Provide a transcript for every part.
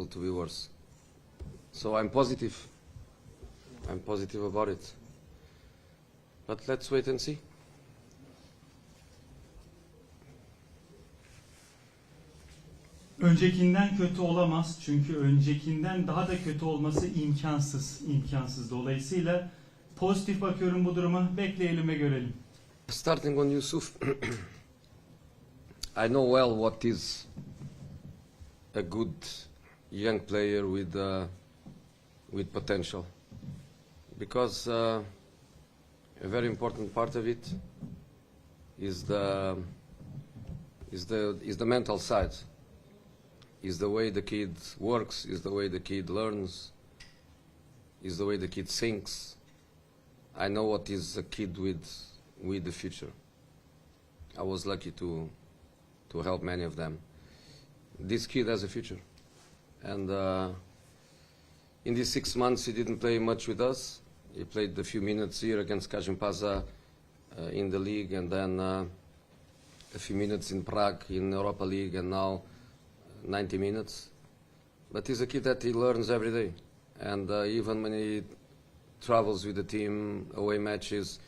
possible to worse. So I'm positive. I'm positive about it. But let's wait and see. Öncekinden kötü olamaz çünkü öncekinden daha da kötü olması imkansız, imkansız. Dolayısıyla pozitif bakıyorum bu duruma. Bekleyelim ve görelim. Starting on Yusuf, I know well what is a good young player with uh, with potential, because uh, a very important part of it is the is the is the mental side. Is the way the kid works. Is the way the kid learns. Is the way the kid thinks. I know what is a kid with with the future. I was lucky to to help many of them. This kid has a future, and uh, in these six months he didn't play much with us. He played a few minutes here against Kajimpaza uh, in the league, and then uh, a few minutes in Prague in Europa League, and now 90 minutes. But he's a kid that he learns every day, and uh, even when he travels with the team away matches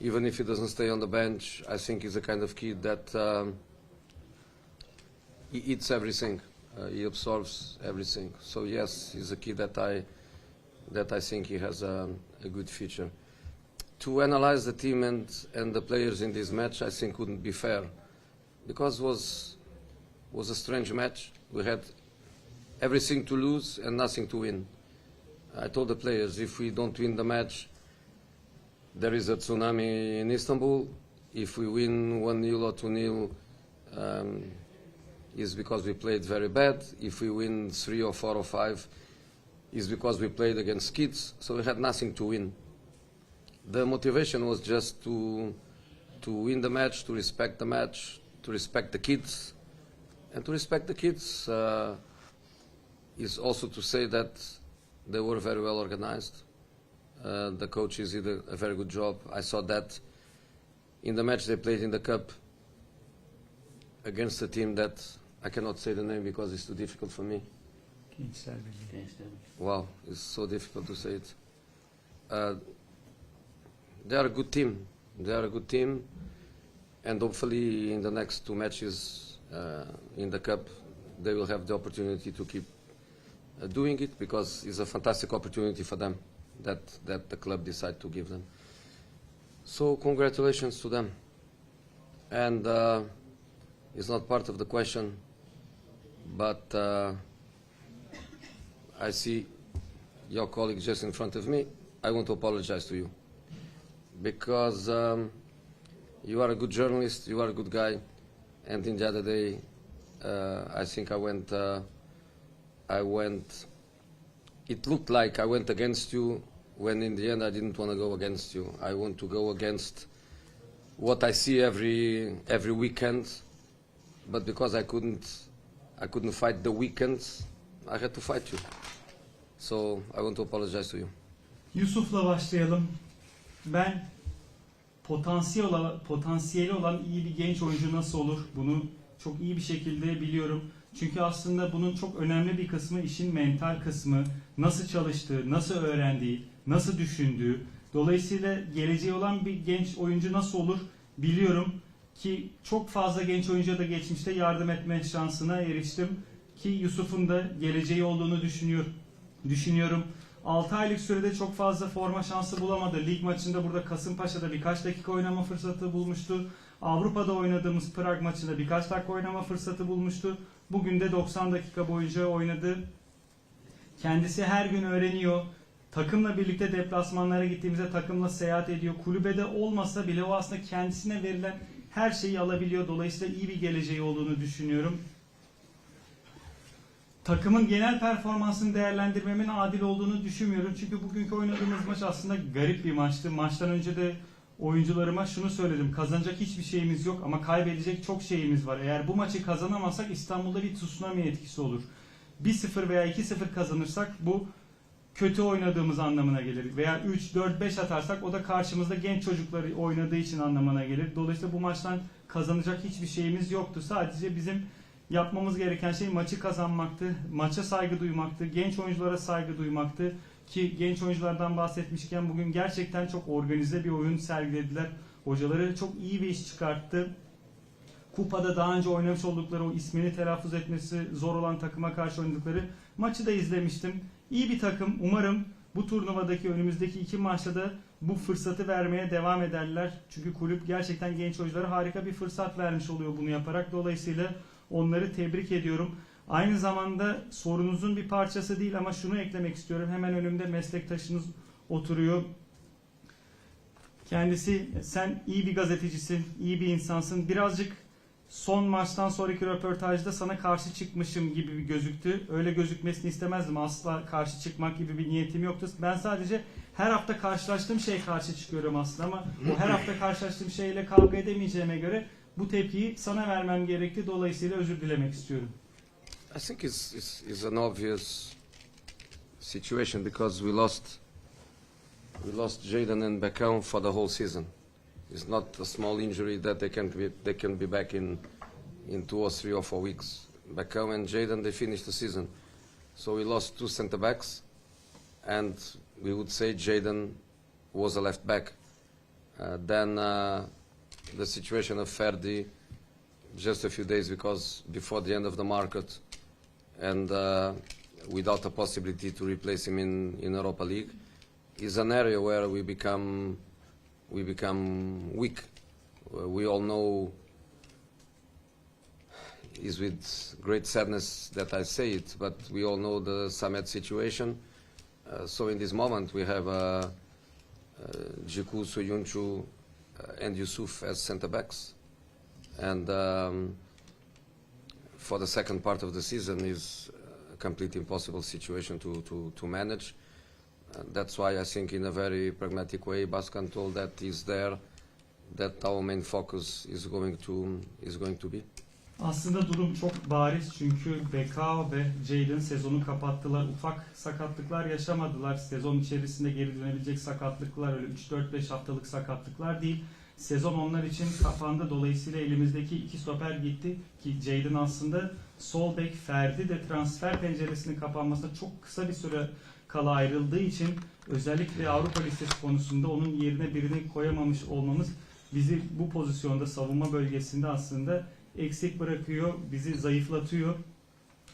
even if he doesn't stay on the bench, I think he's the kind of kid that um, he eats everything. Uh, he absorbs everything. So yes, he's a kid that I that I think he has a, a good future. To analyze the team and and the players in this match, I think wouldn't be fair, because was was a strange match. We had everything to lose and nothing to win. I told the players if we don't win the match, there is a tsunami in Istanbul. If we win 1 0 or 2 0, um, is because we played very bad. If we win 3 or 4 or 5, is because we played against kids. So we had nothing to win. The motivation was just to, to win the match, to respect the match, to respect the kids. And to respect the kids uh, is also to say that they were very well organized. Uh, the coaches did a, a very good job. I saw that in the match they played in the cup against a team that I cannot say the name because it's too difficult for me. Gençler Birliği. Wow, it's so difficult to say it. Uh, they are a good team. They are a good team, and hopefully in the next two matches uh, in the cup, they will have the opportunity to keep uh, doing it because it's a fantastic opportunity for them that that the club decided to give them. So congratulations to them. And uh, it's not part of the question, but uh, I see your colleague just in front of me. I want to apologize to you because um, you are a good journalist, you are a good guy, and in the other day, uh, I think I went, uh, I went. It looked like I went against you when in the end I didn't want to go against you. I want to go against what I see every every weekend, but because I couldn't, I couldn't fight the weekends, I had to fight you. So I want to apologize to you. Yusuf'la başlayalım. Ben potansiyel olan, potansiyeli olan iyi bir genç oyuncu nasıl olur bunu çok iyi bir şekilde biliyorum. Çünkü aslında bunun çok önemli bir kısmı işin mental kısmı, nasıl çalıştığı, nasıl öğrendiği, nasıl düşündüğü. Dolayısıyla geleceği olan bir genç oyuncu nasıl olur biliyorum ki çok fazla genç oyuncuya da geçmişte yardım etme şansına eriştim ki Yusuf'un da geleceği olduğunu düşünüyorum. Düşünüyorum. 6 aylık sürede çok fazla forma şansı bulamadı. Lig maçında burada Kasımpaşa'da birkaç dakika oynama fırsatı bulmuştu. Avrupa'da oynadığımız Prag maçında birkaç dakika oynama fırsatı bulmuştu. Bugün de 90 dakika boyunca oynadı. Kendisi her gün öğreniyor. Takımla birlikte deplasmanlara gittiğimizde takımla seyahat ediyor. Kulübede olmasa bile o aslında kendisine verilen her şeyi alabiliyor. Dolayısıyla iyi bir geleceği olduğunu düşünüyorum. Takımın genel performansını değerlendirmemin adil olduğunu düşünmüyorum. Çünkü bugünkü oynadığımız maç aslında garip bir maçtı. Maçtan önce de oyuncularıma şunu söyledim. Kazanacak hiçbir şeyimiz yok ama kaybedecek çok şeyimiz var. Eğer bu maçı kazanamazsak İstanbul'da bir tsunami etkisi olur. 1-0 veya 2-0 kazanırsak bu kötü oynadığımız anlamına gelir. Veya 3, 4, 5 atarsak o da karşımızda genç çocukları oynadığı için anlamına gelir. Dolayısıyla bu maçtan kazanacak hiçbir şeyimiz yoktu. Sadece bizim yapmamız gereken şey maçı kazanmaktı, maça saygı duymaktı, genç oyunculara saygı duymaktı. Ki genç oyunculardan bahsetmişken bugün gerçekten çok organize bir oyun sergilediler. Hocaları çok iyi bir iş çıkarttı. Kupada daha önce oynamış oldukları o ismini telaffuz etmesi zor olan takıma karşı oynadıkları maçı da izlemiştim. İyi bir takım. Umarım bu turnuvadaki önümüzdeki iki maçta da bu fırsatı vermeye devam ederler. Çünkü kulüp gerçekten genç oyunculara harika bir fırsat vermiş oluyor bunu yaparak. Dolayısıyla onları tebrik ediyorum. Aynı zamanda sorunuzun bir parçası değil ama şunu eklemek istiyorum. Hemen önümde meslektaşınız oturuyor. Kendisi sen iyi bir gazetecisin, iyi bir insansın. Birazcık son maçtan sonraki röportajda sana karşı çıkmışım gibi bir gözüktü. Öyle gözükmesini istemezdim. Asla karşı çıkmak gibi bir niyetim yoktu. Ben sadece her hafta karşılaştığım şey karşı çıkıyorum aslında ama o her hafta karşılaştığım şeyle kavga edemeyeceğime göre bu tepkiyi sana vermem gerekti. Dolayısıyla özür dilemek istiyorum. I think it's, it's, it's an obvious situation because we lost we lost Jaden and Beckham for the whole season. It's not a small injury that they can be, they can be back in in two or three or four weeks. Beckham and Jaden they finished the season, so we lost two centre backs, and we would say Jaden was a left back. Uh, then uh, the situation of Ferdi just a few days because before the end of the market and uh, without a possibility to replace him in, in Europa League is an area where we become we become weak. Uh, We all know is with great sadness that I say it, but we all know the Samet situation. Uh, so in this moment we have uh, uh, Jiku, uh, and Yusuf as centre backs, and um, for the second part of the season is a completely impossible situation to, to, to manage. That's why I think in a very pragmatic way, Baskan told that is there, that our main focus is going to, is going to be. Aslında durum çok bariz çünkü Bekao ve Jayden sezonu kapattılar. Ufak sakatlıklar yaşamadılar. Sezon içerisinde geri dönebilecek sakatlıklar öyle 3-4-5 haftalık sakatlıklar değil. Sezon onlar için kapandı. Dolayısıyla elimizdeki iki stoper gitti ki Jayden aslında sol bek Ferdi de transfer penceresinin kapanmasına çok kısa bir süre kala ayrıldığı için özellikle Avrupa listesi konusunda onun yerine birini koyamamış olmamız bizi bu pozisyonda savunma bölgesinde aslında eksik bırakıyor, bizi zayıflatıyor.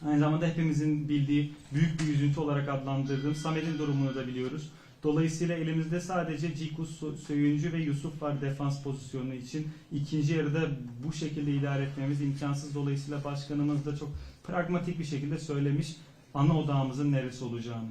Aynı zamanda hepimizin bildiği büyük bir üzüntü olarak adlandırdığım Samet'in durumunu da biliyoruz. Dolayısıyla elimizde sadece Ciku Sö- Söyüncü ve Yusuf var defans pozisyonu için. İkinci yarıda bu şekilde idare etmemiz imkansız. Dolayısıyla başkanımız da çok pragmatik bir şekilde söylemiş ana odağımızın neresi olacağını.